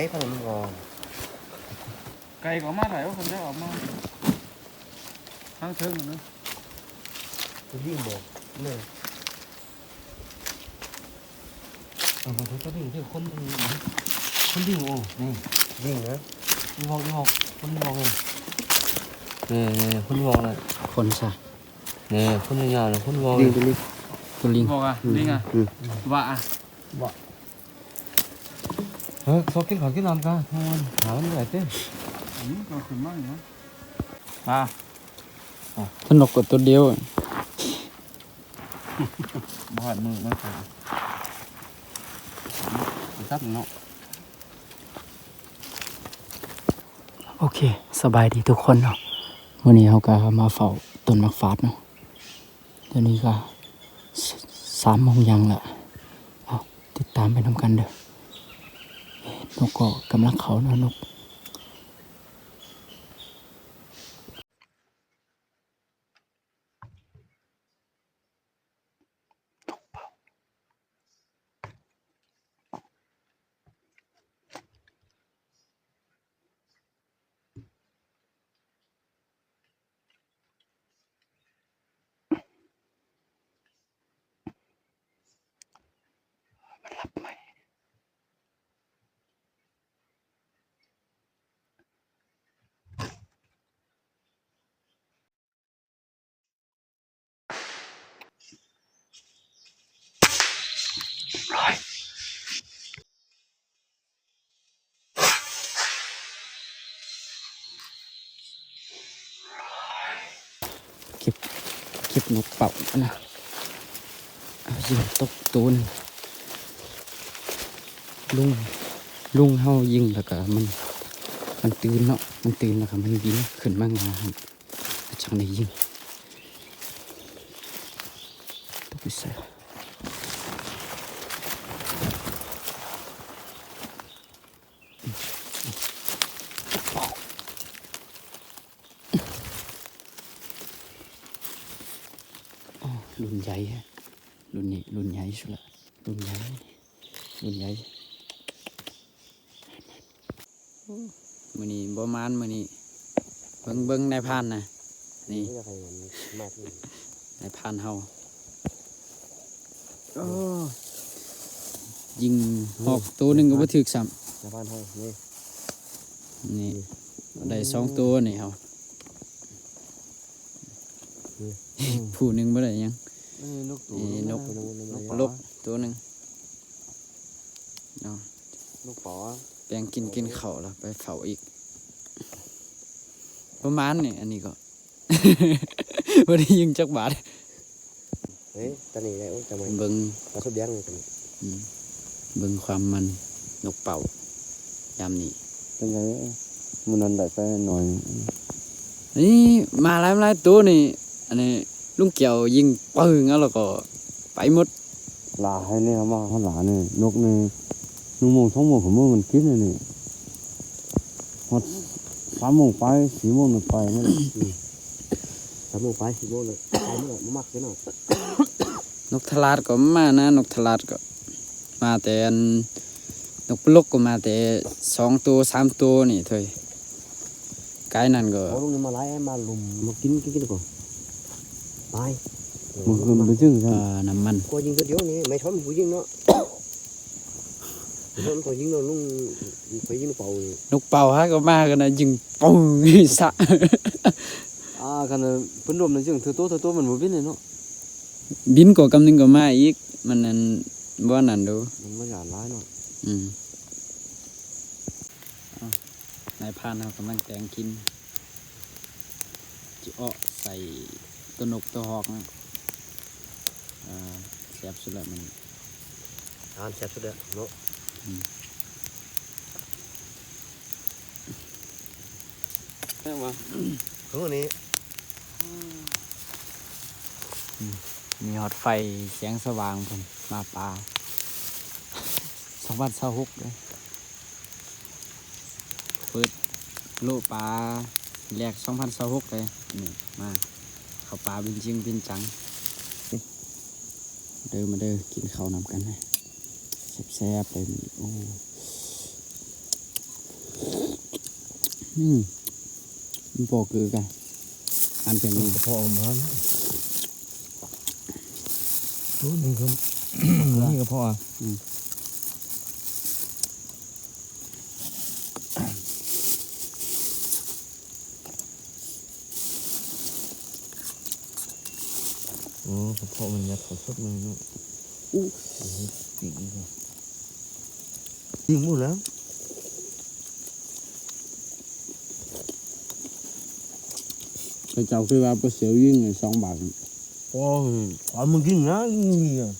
cái phần nó ngon ไก่ก็มาไหลว่าคนจะออกมาทั้งเทิงนะ cái riêng bột này Ờ, mà tôi đi thì con con đi ồ này riêng nữa đi học đi học con đi học này nè nè con đi học này คนซะ nè con đi nhà này con đi học riêng này cái đi ตั วลิงบอกอะนี่ไง ừ. ว่าอะ ờ sao cái khỏi cái làm ca không ăn thả nó lại thế อืมก็ขึ้นมากนะอะสนุกกว่าตัวเดียวอะบาดมือมาใส่ sắp nó โอเค สบายดีทุกคนเนาะวันนี้เราก็มาเฝ้าต้นมักฟาดเนาะตอนนี้ก็สสามโมงยังละเอาติดตามไปทำกันเด้อเอ๊ะ นกก็กำลังเขานาะนก คลิปนกเป่านะเอายิงตกตูนลุงลุงเฮายิงแล้วก็มัน มันตื่นเนาะมันตื่นแล้วก็มันยิงขึ้นมางาครับจังได้ยิงตกไปใส่ รุ่นใหญ่ฮะรุ่นนี้รุ่นใหญ่สุดละรุ่นใหญ่รุ่นใหญ่มือนี้บ่มานมือนี้เบิ่งเบิ่งในายพรานนะนี่ Cái là phải mạt đi. ในายพรานเฮาโอ้ยิงหอกตัวหนึ่งก็บ่ถึกซ้ là van thôi nè ำนี่ได้สองตัวนี่เฮาผู้หนึ่งบ่ได้หยัง nước tủ Ê, nó nốc. nó nó nó ปลาลกตัวหนึ่งเนาะ nó bỏ แปลงกินกินข้าวแล้วไปเฝ้าอีก ประมาณนี่อันนี้ก็บ่ได้ยิงจักบาท đấy ta này lại ôi chào mày เบิ่ง ta sốt đen này อืมเบิ่งความมันนกเป่ายามนี้ cái đấy muốn ăn đại phải nồi นี่มาหลายหลายตัวนี่อันนี้ ลุงเกี่ยวยิงปึ้งแล้วก็ไปหมด là hay nè mà hắn là nè nước này nung mông sống mông của mông mình kín này nè hoặc sáu mông phải sáu mông được phải nữa tắm một phải thì vô rồi cái nữa nó mắc cái nào นกทลาดก็มานะ นกทลาดก็ มาแต่อันนกปลุกก็มาแต่สองตัวสามตัวนี่เถอยไกลนั่นก็ có lúc mà lái em mà lùm mà kín cái cái này bay một người bên chân เอ่ ra อน้ำมัน coi dính cái điếu này mày xóm phụ dính nó xóm phải dính nó lúc phải dính nó bầu นกเป่าฮะก็มากันนะยิงปึ้งสะ à cái này phân đồn là chừng thứ tốt thứ tốt mình mới biết này nó บินก็กำนึงก็มาอีกมันนั่นบ่นั่นดู mình mới giả lái nó อืมเอานายพรานเรากำลังแต่งกินจิเอาะใส่ ตัวนกตัวหอกนะอ่าแซ่บสุดละมัน ăn xếp xuống đấy nó thế mà hướng rồi nè มีหอดไฟแสงสว่างผมมาปลาสองพันเศร้าหกเลยเปิดโลปลาแรกสองพันเศร้าหกเลยนี่มา เขาปลาบินจริงบินจัง เดินมาเด้อกินข้าวนำกันนะแซ่บๆเลยนี่โอ้อืมมันพอคือกันอันเป็นนี่พออมพันรู้นี่ครับนี่ก็พออะ อ๋อเพราะมันยัดเขาสดเลยเนาะอู้ปีกนี่ยิงหมดแล้วไปเจ้าคือว่าไปเสียวยิ่งเลยสองบาทโอ้ยเอามึงกินนะนี่อะ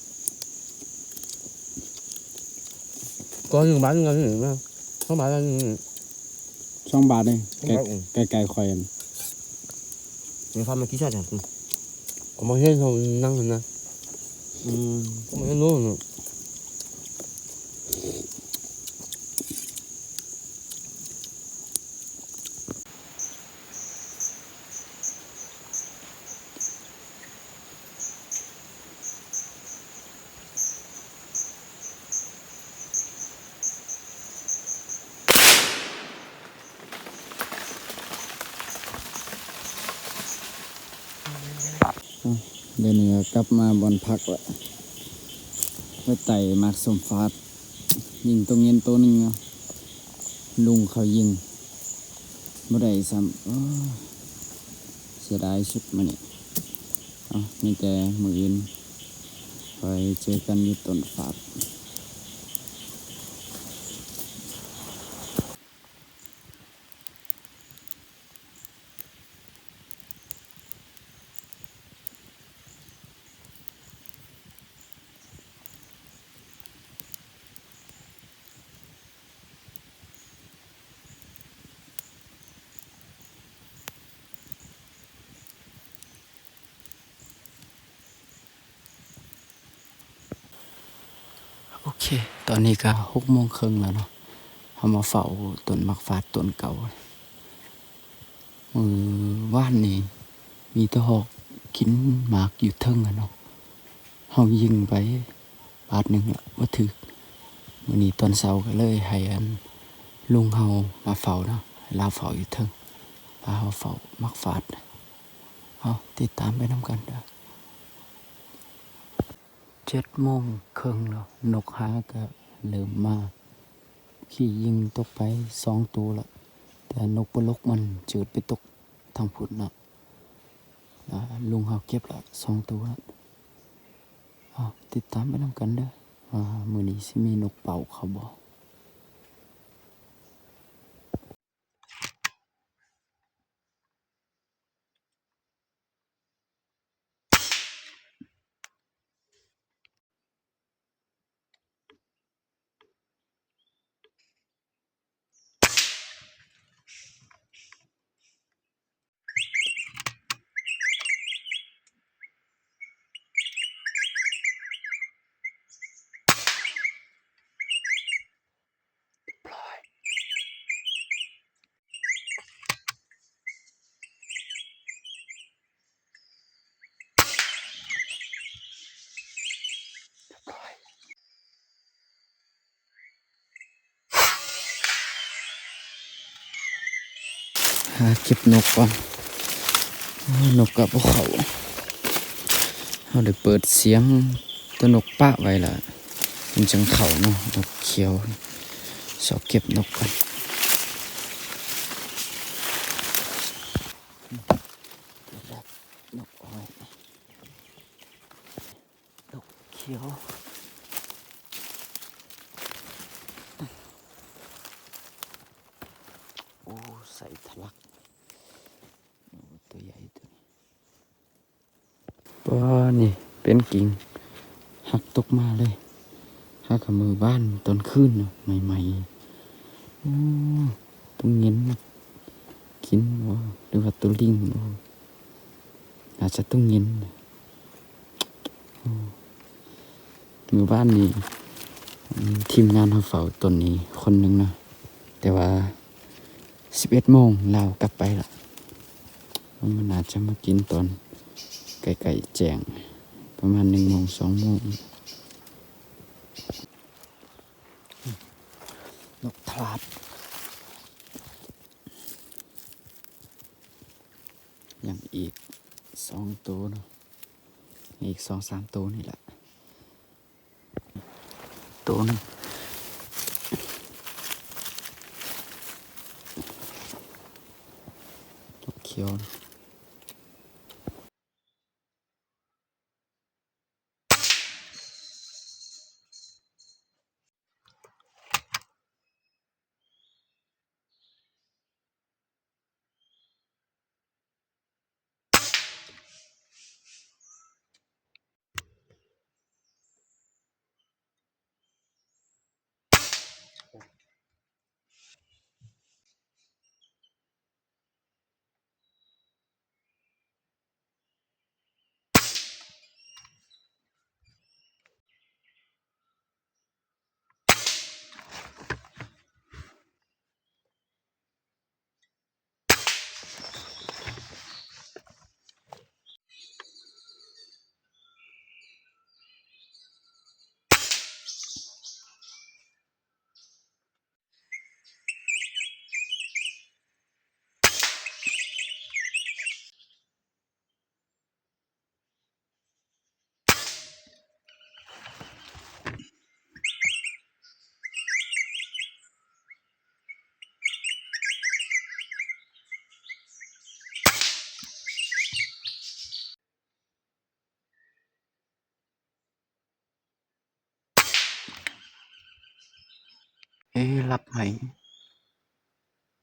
có những bán cái gì mà không bán là สองบาทเลย không ไก่ bán ไก่ไก่คอยอัน người pha mà ký sao chẳng có mà hết không năng hơn nè ừ có mà hết luôn nữa เดี๋ยวนี้กลับมาบนพักละไปไต่มากสมฟาดยิงตรงเงินตัวหนึ่งลุงเขายิงบ่ได้ซ้ำเสียดายสุดมานี่ยอามีแต่มืออื่นไปเจอกันอยู่ต้นฟาด โอเค ตอนนี้ก็หกโมงครึ่งแล้วเนาะเขามาเฝ้าต้นมักฟาดต้นเก่ามือว่านนี่มีตะหอกกินหมากอยู่เทิงอะเนาะเขายิงไปบาทหนึ่งละว่าถึกมือนี้ตอนเช้าก็เลยให้อันลุงเฮามาเฝ้าเนาะลาเฝ้าอยู่เทิงพาเฮาเฝ้ามักฟาดเอาติดตามไปน้ำกันเด้อ เจ็ดโมงครึ่งแล้วนกหาก็เริ่มมาขี่ยิงตกไปสองตัวละแต่นกปลกมันจืดไปตกทางพุดนะอ่าลุงเขาเก็บละสองตัวละติดตามไปนำกันเด้อว่ามือนี้สิมีนกเป่าเขาบอกาเก็บนกก่อนนกกับพวกเขาเราได้เปิดเสียงตัวนกป้าไว้ละมันจังเขาเนาะนกเขียวสอบเก็บนกก่อนนกอ้อยนกเขียวโอ้ใส่ทะลักโอ้ตัวใหญ่ตัวนี้ป้า นี่เป็นกิ่งหักตกมาเลยหักกับมือบ้านตอนคืนน่ะใหม่ๆโอ้ตัวเงินกินว่าหรือว่าตัวลิงอาจจะตัวเงินนะมือบ้านนี่ทีมงานเขาเฝ้าต้นนี้คนหนึ่งนะแต่ว่าสิบเอ็ดโมงเรากลับไปละมันอาจจะมากินตอนไก่ไก่แจง ประมาณหนึ่งโมงสองโมงนกทราบอย่างอีกสองตัวนะอีกสองสามตัวนี่แหละตัวนึงนกเขียว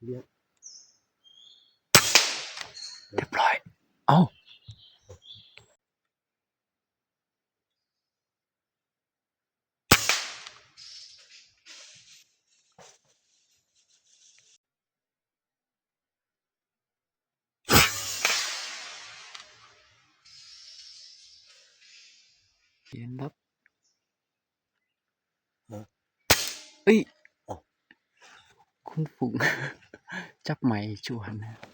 เรียบร้อย เอ้าเขียนรับเอ้ย คุณฝุง จับไหมชวนนะ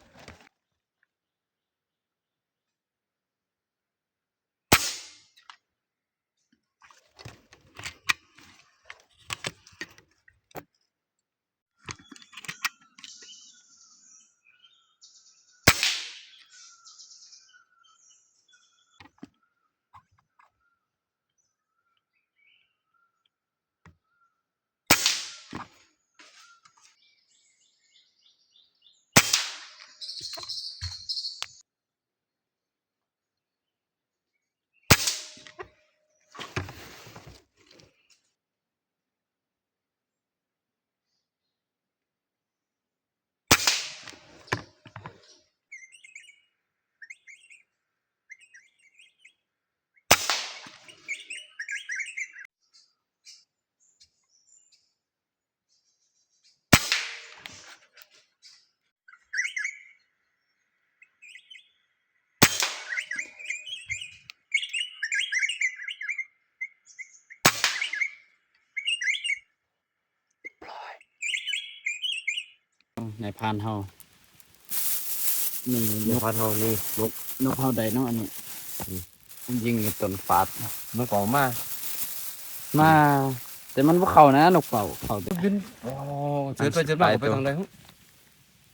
ในพานเฮานี่เดี๋ยวพันเฮานี่นกนกเฮาใดเนาะอันนี้มันยิงอยู่ต้นฟาดมันก่อมา มา แต่มันบ่เข้านะนกเป่าเข้าแต่บินโอ้เจิดไปเจิดมาไปทางใดหุ้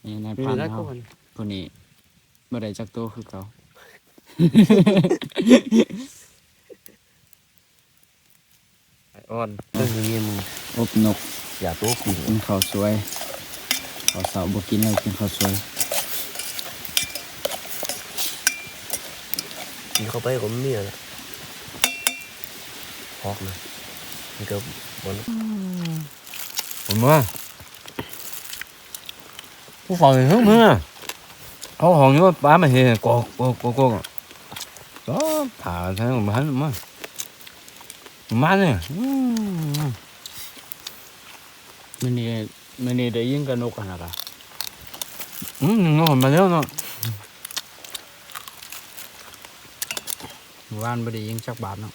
นี่ในมีพานได้เฮาก็มันผู้นี้บ่ได้จักโตวคือเขาอ่อนเรื่องนี้มึงอบนก อย่าตัวกูกินข้าวสวย ข้าวเสาบ่กินแล้วกินข้าวสวยกินเข้าไปก็ไม่มีอะไรฮอกเลยมันก็บนผมว่าผู้ฟังเฮ้ยมึงอะเขาห้องอยู่ว่าป้ามาเห็นกอกกอกกอกกอกก็ผ่าทางมันมามาเนี่ยอืมมื้อนี้ มื้อนี้ได้ยิงกับนกหั่นน่ะล่ะอืม nó còn mà nếu nó เมื่อวานบ่ได้ยิงจักบาทเนาะ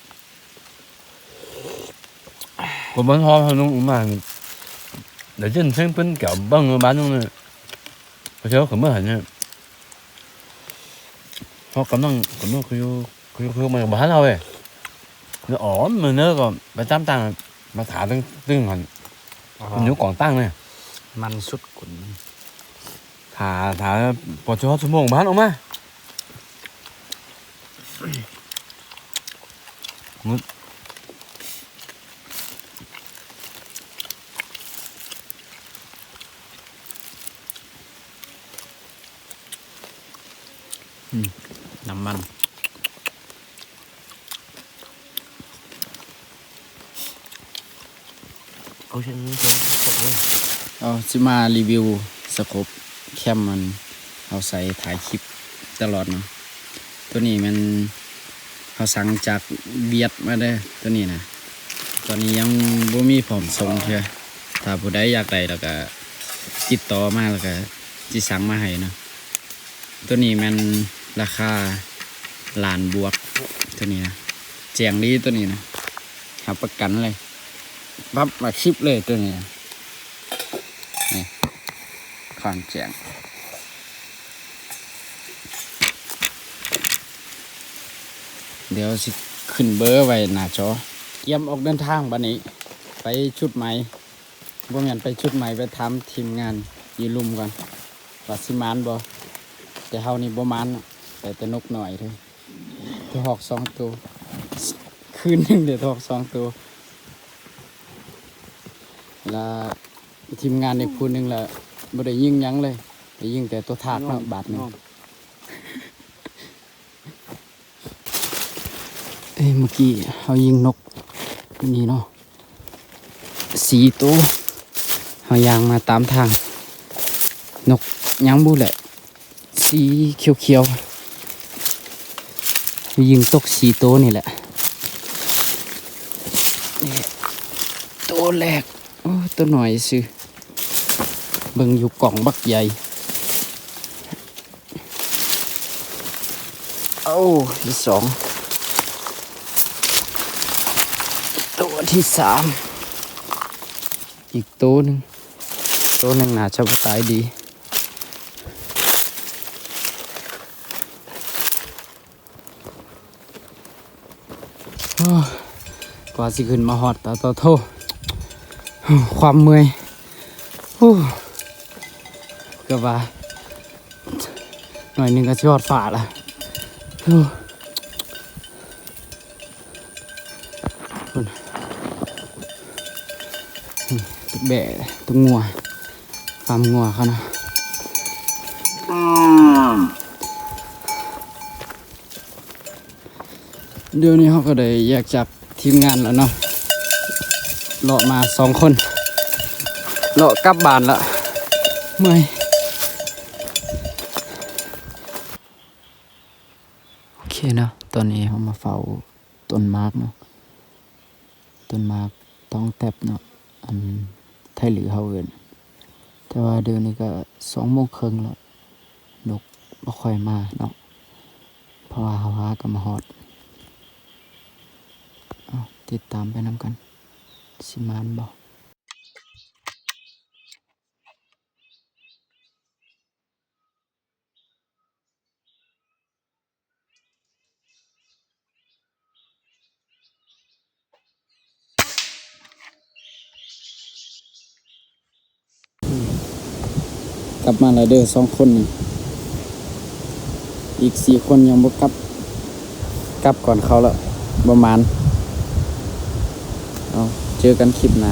có bán hoa thôi nó cũng mà để trên xem bên kiểu băng nó bán nó này có chứ không mất hẳn nha họ cảm năng cảm năng cứ cứ cứ mà bán đâu vậy nó ổn mà nó còn ba trăm tăng mà thả tương tương hẳn nếu còn tăng này มัน มันสุดกุนถาถาปอดชอสมองบ้านออกมา สิมารีวิวสโคปแคมมันเอาใส่ถ่ายคลิปตลอดเนาะตัวนี้มันเขาสั่งจากเวียดมาเด้ตัวนี้นะตอนนี้ยังบ่มีผอมทรงเชียถ้าผู้ใดอยากได้แล้วก็ติดต่อมาแล้วก็จิสั่งมาให้เนาะตัวนี้มันราคาล้านบวกตัวนี้นะแจงดีตัวนี้นะหับประกันเลยปั๊บมาคลิปเลยตัวนี้นะ ขอนแจงเดี๋ยวสิขึ้นเบอร์ไว้หน้าจอเตรียมออกเดินทางบันนี้ ไปชุดใหม่บ่แม่นไปชุดใหม่ไปทำทีมงานยีลุมกันว่าสิมานบ่แต่เฮานี่บ่มานแต่แต่นกหน่อยเถอะตัวหอกสองตัวคืนหนึ่งเดี๋ยวตัวหอกสองตัวแล้วทีมงานในพูนหนึ่งละ บ่ได้ยิงหยังเลยได้ยิงแต่ตัวทากเนาะบาทหนึงเอ้ยเมื่อกี้เขายิงนกตัวนี้เนาะสีตัวเขายางมาตามทาง นกยังบูแหละ สีเขียวเขียวๆเขายิงตกสีตัวนี่แหละนี่ตัวแรกโอ้ตัวหน่อยสิ เบิ่งอยู่กล่องบักใหญ่เอ้าที่สองตัวที่สามอีกตัวหนึ่งตัวหนึ่งหน่าจะตายดีโอ้กว่าสิขึ้นมาหอดตาต่อโทความเมื่อย เกือบว่าหน่อยนึงก็ชอดฝ่าละโอ้ยตึกแบะตึกงัวฟาร์มงัวเขานะเดี๋ยวนี้เขาก็ได้แยกจากทีมงานแล้วเนาะเลาะมาสองคนเลาะกลับบ้านละเมื่อยโอ เคเนาะตอนนี้เขามาเฝ้าต้นมาร์กเนาะต้นมาร์กต้องแตบเนาะอันไทยหรือเฮาเอินแต่ว่าเดือนนี้ก็สองโมงครึ่งแล้วนกบ่ค่อยมาเนาะเพราะว่าเฮาหาก็มาฮอดอติดตามไปนำกัน สิมานบ่ก กลับมาแล้วเด้อสองคนนี่อีกสี่คนยังบ่กลับ กลับก่อนเขาแล้วประมาณเอาเจอกันคลิปหน้า